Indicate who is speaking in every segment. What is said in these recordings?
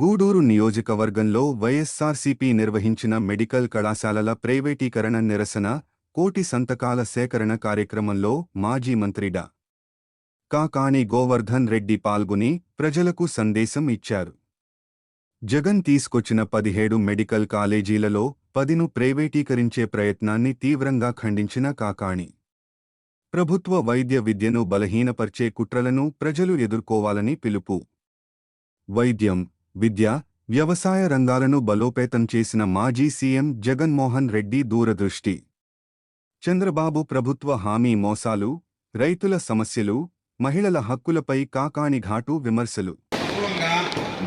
Speaker 1: గూడూరు నియోజకవర్గంలో వైఎస్సార్సీపీ నిర్వహించిన మెడికల్ కళాశాలల ప్రైవేటీకరణ నిరసన కోటి సంతకాల సేకరణ కార్యక్రమంలో మాజీ మంత్రి డా. కాకాని గోవర్ధన్ రెడ్డి పాల్గొని ప్రజలకు సందేశం ఇచ్చారు. జగన్ తీసుకొచ్చిన పదిహేడు మెడికల్ కాలేజీలలో పదిను ప్రైవేటీకరించే ప్రయత్నాన్ని తీవ్రంగా ఖండించిన కాకాణి. ప్రభుత్వ వైద్య విద్యను బలహీనపర్చే కుట్రలను ప్రజలు ఎదుర్కోవాలని పిలుపు. వైద్యం విద్య వ్యవసాయ రంగాలను బలోపేతం చేసిన మాజీ సీఎం జగన్మోహన్ రెడ్డి దూరదృష్టి. చంద్రబాబు ప్రభుత్వ హామీ మోసాలు రైతుల సమస్యలు మహిళల హక్కులపై కాకాణి ఘాటు విమర్శలు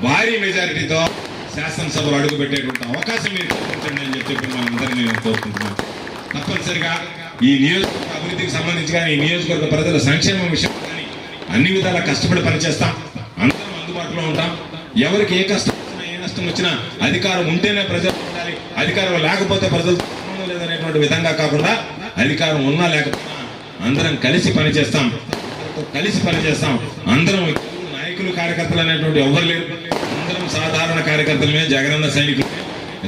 Speaker 2: భారీ మెజారిటీతో శాసనసభలో అడుగుపెట్టేటువంటి అవకాశం మీరు కల్పించండి అని చెప్పి మనందరినీ నేను కోరుకుంటున్నాను. తప్పనిసరిగా ఈ నియోజకవర్గ అభివృద్ధికి సంబంధించి కానీ ఈ నియోజకవర్గ ప్రజల సంక్షేమం విషయం అన్ని విధాలా కష్టపడి పనిచేస్తాం. అందరం అందుబాటులో ఉంటాం. ఎవరికి ఏ కష్టం ఏ నష్టం వచ్చినా అధికారం ఉంటేనే ప్రజలు ఉండాలి. అధికారం లేకపోతే ప్రజలు లేదనేటువంటి విధంగా కాకుండా అధికారం ఉన్నా లేకపోయినా అందరం కలిసి పనిచేస్తాం. కలిసి పనిచేస్తాం. అందరం నాయకులు కార్యకర్తలు అనేటువంటి ఎవరు లేరు. అందరం సాధారణ కార్యకర్తలమే జగనన్న సైనికులు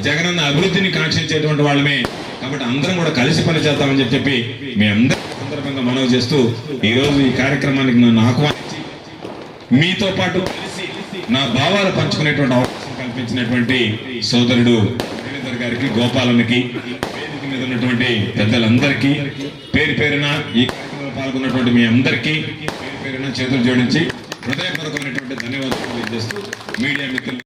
Speaker 2: జగనన్న అభివృద్ధిని కాంక్షించేటువంటి వాళ్ళమే. కాబట్టి అందరం కూడా కలిసి పనిచేస్తామని చెప్పి మీ అందరి సందర్భంగా మనవి చేస్తూ ఈరోజు ఈ కార్యక్రమానికి నన్ను ఆహ్వానం మీతో పాటు కలిసి నా భావాలు పంచుకునేటువంటి అవకాశం కల్పించినటువంటి సోదరుడు శ్రీధర్ గారికి గోపాలనికి వేదిక మీద ఉన్నటువంటి పెద్దలందరికీ పేరు పేరున ఈ కార్యక్రమంలో పాల్గొన్నటువంటి మీ అందరికీ పేరు పేరున చేతులు జోడించి హృదయపూర్వకమైనటువంటి ధన్యవాదాలు తెలియజేస్తూ మీడియా మిత్రులు